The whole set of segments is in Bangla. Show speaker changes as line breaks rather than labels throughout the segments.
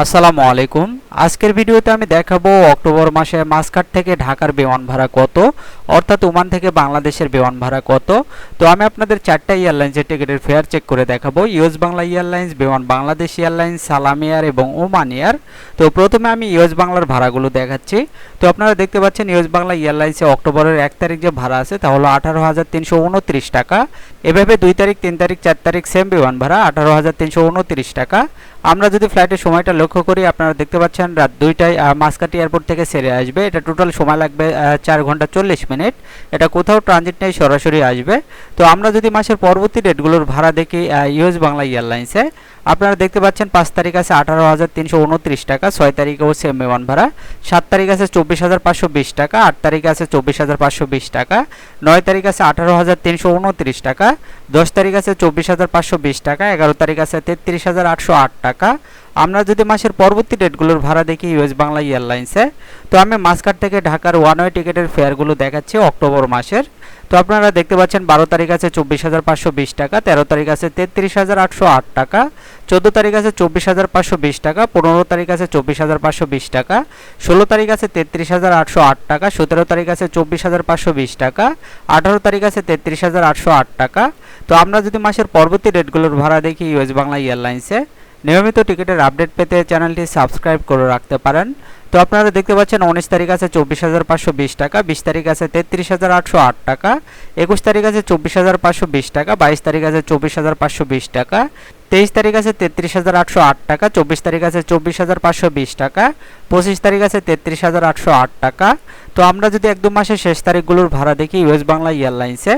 আসসালামু আলাইকুম। আজকের ভিডিওতে আমি দেখাবো অক্টোবর মাসে মাসকাট থেকে ঢাকার বিমান ভাড়া কত, অর্থাৎ ওমান থেকে বাংলাদেশের বিমান ভাড়া কত। তো আমি আপনাদের চারটা এয়ারলাইন্সের টিকিটের ফেয়ার চেক করে দেখাবো। US Bangla airlines, Biman Bangladesh airlines, Salam air এবং ওমান এয়ার। তো প্রথমে আমি ইউএস বাংলার ভাড়াগুলো দেখাচ্ছি। তো আপনারা দেখতে পাচ্ছেন ইউএস বাংলা এয়ারলাইন্সে অক্টোবরের এক তারিখ যে ভাড়া আছে তা হলো আঠারো হাজার তিনশো উনত্রিশ টাকা। এভাবে দুই তারিখ, তিন তারিখ, চার তারিখ সেম বিমান ভাড়া আঠারো হাজার তিনশো উনত্রিশ টাকা। আমরা যদি ফ্লাইটের সময়টা লক্ষ্য করি আপনারা দেখতে পাচ্ছেন রাত দুইটায় মাসকাটি এয়ারপোর্ট থেকে সেরে আসবে। এটা টোটাল সময় লাগবে চার ঘণ্টা চল্লিশ মিনিট। এটা কোথাও ট্রানজিট নেই, সরাসরি আসবে। তো আমরা যদি মাসের পরবর্তী ডেটগুলোর ভাড়া দেখি ইউএস বাংলা এয়ারলাইন্সে, আপনারা দেখতে পাচ্ছেন পাঁচ তারিখ আছে আঠারো হাজার তিনশো উনত্রিশ টাকা, ছয় তারিখেও সেম বিমান ভাড়া। সাত তারিখ আছে চব্বিশ হাজার পাঁচশো বিশ টাকা, আট তারিখ আছে চব্বিশ হাজার পাঁচশো বিশ টাকা, নয় তারিখ আছে আঠারো হাজার তিনশো উনত্রিশ টাকা, দশ তারিখ আছে চব্বিশ হাজার পাঁচশো বিশ টাকা, এগারো তারিখ আছে তেত্রিশ হাজার আটশো আট টাকা আমরা যদি মাসের পরবর্তী ডেটগুলোর ভাড়া দেখি ইউএস বাংলা এয়ারলাইন্সে, তো আমি মাসকাট থেকে ঢাকার ওয়ান ওয়ে টিকিটের ফেয়ারগুলো দেখাচ্ছি অক্টোবর মাসের। তো আপনারা দেখতে পাচ্ছেন বারো তারিখ আছে চব্বিশ হাজার পাঁচশো বিশ টাকা, তেরো তারিখ আছে তেত্রিশ হাজার আটশো আট টাকা, চোদ্দ তারিখ আছে চব্বিশ হাজার পাঁচশো বিশ টাকা, পনেরো তারিখ আছে চব্বিশ হাজার পাঁচশো বিশ টাকা, ষোলো তারিখ আছে তেত্রিশ হাজার আটশো আট টাকা, সতেরো তারিখ আছে চব্বিশ হাজার পাঁচশো বিশ টাকা, আঠারো তারিখ আছে তেত্রিশ হাজার আটশো আট টাকা। তো আমরা যদি মাসের পরবর্তী ডেটগুলোর ভাড়া দেখি ইউএস বাংলা এয়ারলাইন্সে নিয়মিত টিকিটের আপডেট পেতে চ্যানেলটি সাবস্ক্রাইব করে রাখতে পারেন। তো আপনারা দেখতে পাচ্ছেন উনিশ তারিখ আছে চব্বিশ হাজার পাঁচশো বিশ টাকা, বিশ তারিখ আছে তেত্রিশ হাজার আটশো আট টাকা, একুশ তারিখ আছে চব্বিশ হাজার পাঁচশো বিশ টাকা, বাইশ তারিখ আছে চব্বিশ হাজার পাঁচশো বিশ টাকা, তেইশ তারিখ আছে তেত্রিশ হাজার আটশো আট টাকা, চব্বিশ তারিখ আছে চব্বিশ হাজার পাঁচশো বিশ টাকা, পঁচিশ তারিখ আছে তেত্রিশ হাজার আটশো আট টাকা। তো আমরা যদি একদম মাসের শেষ তারিখগুলোর ভাড়া দেখি, ইউএস বাংলা এয়ারলাইন্সে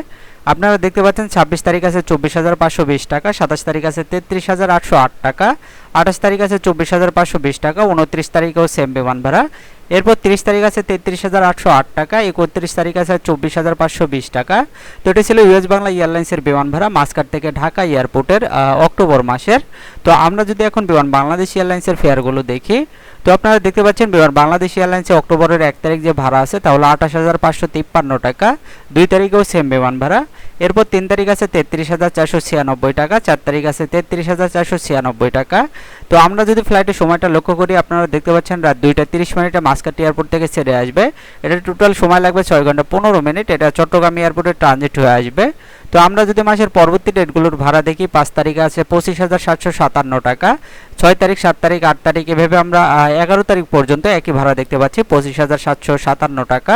আপনারা দেখতে পাচ্ছেন ছাব্বিশ তারিখ আছে চব্বিশ হাজার পাঁচশো বিশ টাকা, সাতাশ তারিখ আছে তেত্রিশ হাজার আটশো আট টাকা, আঠাশ তারিখ আছে চব্বিশ হাজার পাঁচশো বিশ টাকা, উনত্রিশ তারিখেও সেম বিমান ভাড়া। এরপর তিরিশ তারিখ আছে তেত্রিশ হাজার আটশো আট টাকা, একত্রিশ তারিখ আছে চব্বিশ হাজার পাঁচশো বিশ টাকা। তো এটি ছিল ইউএস বাংলা এয়ারলাইন্সের বিমান ভাড়া মাসকার থেকে ঢাকা এয়ারপোর্টের অক্টোবর মাসের। তো আমরা যদি এখন বিমান বাংলাদেশ এয়ারলাইন্সের ফেয়ারগুলো দেখি, তো আপনারা দেখতে পাচ্ছেন বিমান বাংলাদেশ এয়ারলাইন্সে অক্টোবরের এক তারিখ যে ভাড়া আছে, তাহলে আঠাশ হাজার পাঁচশো তিপ্পান্ন টাকা। দুই তারিখেও সেম বিমান ভাড়া। এরপর তিন তারিখ আছে তেত্রিশ হাজার চারশো ছিয়ানব্বই টাকা, চার তারিখ আছে তেত্রিশ হাজার চারশো ছিয়ানব্বই টাকা। তো আমরা যদি ফ্লাইটের সময়টা লক্ষ্য করি, আপনারা দেখতে পাচ্ছেন রাত দুইটা তিরিশ মিনিটে মাসকাট এয়ারপোর্ট থেকে ছেড়ে আসবে। এটা টোটাল সময় লাগবে ছয় ঘণ্টা পনেরো মিনিট। এটা চট্টগ্রাম এয়ারপোর্টে ট্রানজিট হয়ে আসবে। তো আমরা যদি মাসের পরবর্তী ডেটগুলোর ভাড়া দেখি, পাঁচ তারিখে আছে পঁচিশ হাজার সাতশো সাতান্ন টাকা। ছয় তারিখ, সাত তারিখ, আট তারিখ, এভাবে আমরা এগারো তারিখ পর্যন্ত একই ভাড়া দেখতে পাচ্ছি, পঁচিশ হাজার সাতশো সাতান্ন টাকা।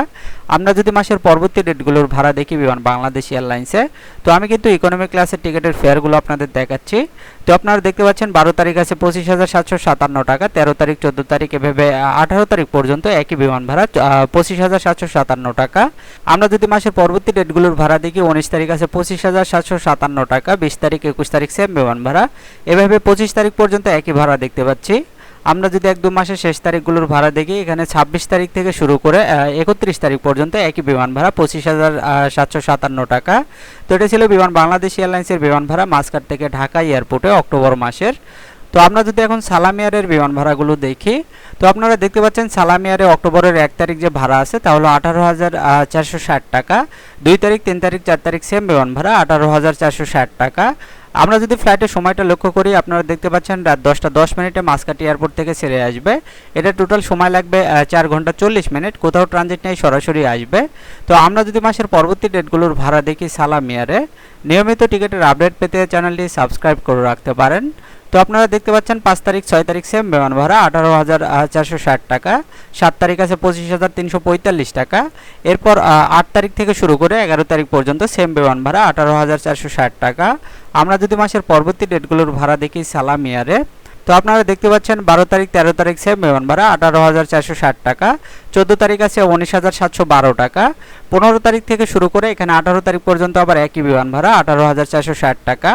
আমরা যদি মাসের পরবর্তী ডেটগুলোর ভাড়া দেখি বিমান বাংলাদেশ এয়ারলাইন্সে, তো আমি কিন্তু ইকোনমি ক্লাসের টিকিটের ফেয়ারগুলো আপনাদের দেখাচ্ছি। তো আপনারা দেখতে পাচ্ছেন, বারো তারিখ আছে পঁচিশ হাজার সাতশো সাতান্ন টাকা, তেরো তারিখ, চোদ্দ তারিখ, এভাবে আঠারো তারিখ পর্যন্ত একই বিমান ভাড়া পঁচিশ হাজার সাতশো সাতান্ন টাকা। আমরা যদি মাসের পরবর্তী ডেটগুলোর ভাড়া দেখি, উনিশ তারিখ আছে পঁচিশ হাজার সাতশো সাতান্ন টাকা, বিশ তারিখ, একুশ তারিখ সেম বিমান ভাড়া। এভাবে পঁচিশ তারিখ পর্যন্ত একই ভাড়া দেখতে পাচ্ছি। আমরা যদি এক দু মাসের শেষ তারিখগুলোর ভাড়া দেখি, এখানে ছাব্বিশ তারিখ থেকে শুরু করে একত্রিশ তারিখ পর্যন্ত একই বিমান ভাড়া, পঁচিশ হাজার সাতশো সাতান্ন টাকা। তো এটা ছিল বিমান বাংলাদেশ এয়ারলাইন্সের বিমান ভাড়া মাসকাট থেকে ঢাকা এয়ারপোর্টে, অক্টোবর মাসের। তো আমরা যদি এখন সালামিয়ারের বিমান ভাড়াগুলো দেখি, তো আপনারা দেখতে পাচ্ছেন সালামিয়ারে অক্টোবরের এক তারিখ যে ভাড়া আছে তা হলো আঠারো হাজার চারশো ষাট টাকা। দুই তারিখ, তিন তারিখ, চার তারিখ সেম বিমান ভাড়া আঠারো হাজার, চারশো ষাট টাকা। আমরা যদি ফ্লাইটের সময়টা লক্ষ্য করি, আপনারা দেখতে পাচ্ছেন রাত দশটা দশ মিনিটে মাসকাটি এয়ারপোর্ট থেকে ছেড়ে আসবে। এটা টোটাল সময় লাগবে চার ঘণ্টা চল্লিশ মিনিট, কোথাও ট্রানজিট নেই, সরাসরি আসবে। তো আমরা যদি মাসের পরবর্তী ডেটগুলোর ভাড়া দেখি সালামিয়ারে, নিয়মিত টিকিটের আপডেট পেতে চ্যানেলটি সাবস্ক্রাইব করে রাখতে পারেন। তো আপনারা দেখতে পাচ্ছেন, পাঁচ তারিখ, ছয় তারিখ সেম বিমান ভাড়া, আঠারো হাজার চারশো ষাট টাকা। সাত তারিখ আছে পঁচিশ হাজার, তিনশো পঁয়তাল্লিশ টাকা। এরপর আট তারিখ থেকে শুরু করে এগারো তারিখ পর্যন্ত সেম বিমান ভাড়া, আঠারো হাজার চারশো ষাট টাকা। আমরা যদি মাসের পরবর্তী ডেটগুলোর ভাড়া দেখি সালামিয়ারে তো আপনারা দেখতে পাচ্ছেন বারো তারিখ, তেরো তারিখ সেম বিমান ভাড়া আঠারো হাজার চারশো ষাট টাকা। চোদ্দ তারিখ আছে উনিশ হাজার সাতশো বারো টাকা। পনেরো তারিখ থেকে শুরু করে এখানে আঠারো তারিখ পর্যন্ত আবার একই বিমান ভাড়া, আঠারো হাজার চারশো ষাট টাকা।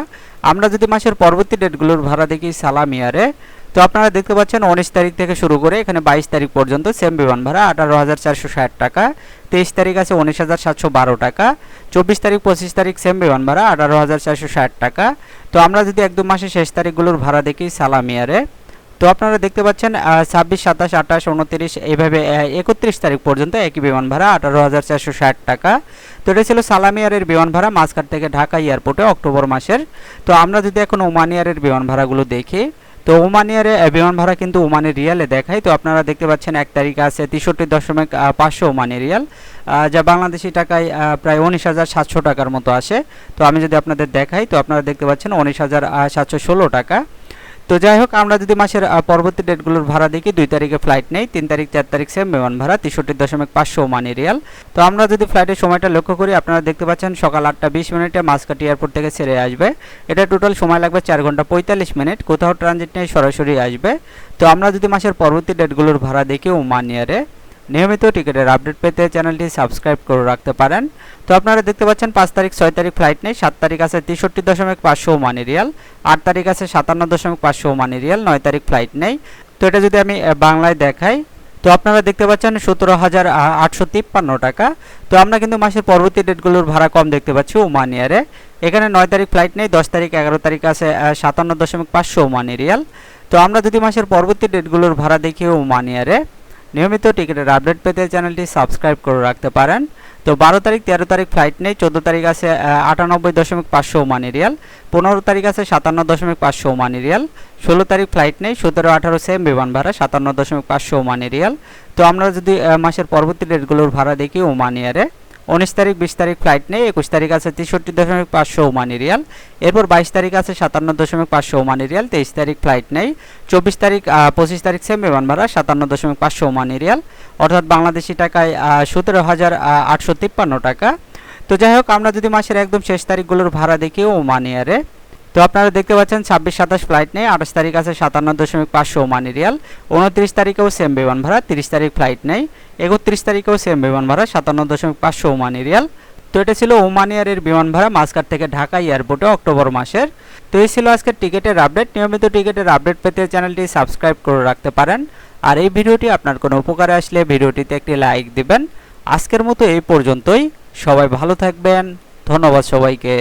আমরা যদি মাসের পরবর্তী ডেটগুলোর ভাড়া দেখি সালামিয়ারে তো আপনারা দেখতে পাচ্ছেন উনিশ তারিখ থেকে শুরু করে এখানে বাইশ তারিখ পর্যন্ত সেম বিমান ভাড়া, আঠারো হাজার চারশো ষাট টাকা। তেইশ তারিখ আছে উনিশ হাজার সাতশো বারো টাকা। চব্বিশ তারিখ, পঁচিশ তারিখ সেম বিমান ভাড়া, আঠারো হাজার চারশো ষাট টাকা। তো আমরা যদি একদম মাসের শেষ তারিখগুলোর ভাড়া দেখি সালামিয়ারে তো আপনারা দেখতে পাচ্ছেন ছাব্বিশ, সাতাশ, আঠাশ, উনত্রিশ, এইভাবে একত্রিশ তারিখ পর্যন্ত একই বিমান ভাড়া, আঠারো হাজার চারশো ষাট টাকা। তো এটা ছিল সালামিয়ারের বিমান ভাড়া মাঝখান থেকে ঢাকা এয়ারপোর্টে অক্টোবর মাসের। তো আমরা যদি এখন ওমান এয়ারের বিমান ভাড়াগুলো দেখি তো ওমান বিমান ভাড়া কিন্তু ওমানি রিয়ালে দেখায়। তো আপনারা দেখতে পাচ্ছেন এক তারিখ আছে তেষট্টি দশমিক পাঁচশো ওমানি রিয়াল যা বাংলাদেশি টাকায় প্রায় উনিশ হাজার সাতশো টাকার মতো আসে। তো আমি যদি আপনাদের দেখাই, তো আপনারা দেখতে পাচ্ছেন উনিশ হাজার সাতশো ষোলো টাকা। তো যাই হোক, আমরা যদি মাসের পরবর্তী ডেটগুলোর ভাড়া দেখি, দুই তারিখে ফ্লাইট নেই, তিন তারিখ, চার তারিখ সেম বিমান ভাড়া, তেষট্টি দশমিক পাঁচশো মানি রিয়াল তো আমরা যদি ফ্লাইটের সময়টা লক্ষ্য করি, আপনারা দেখতে পাচ্ছেন সকাল আটটা বিশ মিনিটে মাসকাটি এয়ারপোর্ট থেকে ছেড়ে আসবে। এটা টোটাল সময় লাগবে চার ঘণ্টা পঁয়তাল্লিশ মিনিট, কোথাও ট্রানজিট নেই, সরাসরি আসবে। তো আমরা যদি মাসের পরবর্তী ডেটগুলোর ভাড়া দেখি ওমান ইয়ারে নিয়মিত টিকিটের আপডেট পেতে চ্যানেলটি সাবস্ক্রাইব করে রাখতে পারেন। তো আপনারা দেখতে পাচ্ছেন, পাঁচ তারিখ, ছয় তারিখ ফ্লাইট নেই, সাত তারিখ আছে তেষট্টি দশমিক পাঁচশো ওমানি রিয়াল, আট তারিখ আছে সাতান্ন দশমিক পাঁচশো ওমানি রিয়াল, নয় তারিখ ফ্লাইট নেই। তো এটা যদি আমি বাংলায় দেখাই, তো আপনারা দেখতে পাচ্ছেন সতেরো হাজার আটশো তিপ্পান্ন টাকা। তো আমরা কিন্তু মাসের পরবর্তী ডেটগুলোর ভাড়া কম দেখতে পাচ্ছি ওমান ইয়ারে এখানে নয় তারিখ ফ্লাইট নেই, দশ তারিখ, এগারো তারিখ আছে সাতান্ন দশমিক পাঁচশো ওমানি রিয়াল। তো আমরা যদি মাসের পরবর্তী ডেটগুলোর ভাড়া দেখি ওমান ইয়ারে নিয়মিত টিকিটের আপডেট পেতে চ্যানেলটি সাবস্ক্রাইব করে রাখতে পারেন। তো বারো তারিখ, তেরো তারিখ ফ্লাইট নেই, চোদ্দ তারিখ আছে আটানব্বই দশমিক পাঁচশো ওমানি রিয়াল, পনেরো তারিখ আছে সাতান্ন দশমিক পাঁচশো ওমানি রিয়াল, ষোলো তারিখ ফ্লাইট নেই, সতেরো আঠারো সেম বিমান ভাড়া, সাতান্ন দশমিক পাঁচশো ওমানি রিয়াল। তো আমরা যদি মাসের পরবর্তী ডেটগুলোর ভাড়া দেখি ওমান ইয়ারে উনিশ তারিখ, বিশ তারিখ ফ্লাইট নেই, একুশ তারিখ আছে তেষট্টি দশমিক পাঁচশো ওমানি রিয়াল। এরপর বাইশ তারিখ আছে সাতান্ন দশমিক পাঁচশো ওমানি রিয়াল, তেইশ তারিখ ফ্লাইট নেই। চব্বিশ তারিখ পঁচিশ তারিখ সেম বিমান ভাড়া সাতান্ন দশমিক পাঁচশো ওমানি রিয়াল। অর্থাৎ বাংলাদেশি টাকায় সতেরো হাজার আটশো তিপ্পান্ন টাকা। তো যাই হোক, আমরা যদি মাসের একদম শেষ তারিখগুলোর ভাড়া দেখি ওমান ইয়ারে তো আপনারা দেখতে পাচ্ছেন ছাব্বিশ সাতাশ ফ্লাইট নেই, আঠাশ তারিখ আছে সাতান্ন দশমিক পাঁচশো ওমানি রিয়াল উনত্রিশ তারিখেও সেম বিমান ভাড়া, তিরিশ তারিখ ফ্লাইট নেই, একত্রিশ তারিখেও সেম বিমান ভাড়া, সাতান্ন দশমিক পাঁচশো ওমানি রিয়াল তো এটা ছিল ওমান এয়ারের বিমান ভাড়া মাসকাট থেকে ঢাকা এয়ারপোর্টে অক্টোবর মাসের। তো এই ছিল আজকের টিকিটের আপডেট নিয়মিত টিকিটের আপডেট পেতে চ্যানেলটি সাবস্ক্রাইব করে রাখতে পারেন। আর এই ভিডিওটি আপনার কোনো উপকারে আসলে ভিডিওটিতে একটি লাইক দিবেন। আজকের মতো এই পর্যন্তই। সবাই ভালো থাকবেন। ধন্যবাদ সবাইকে।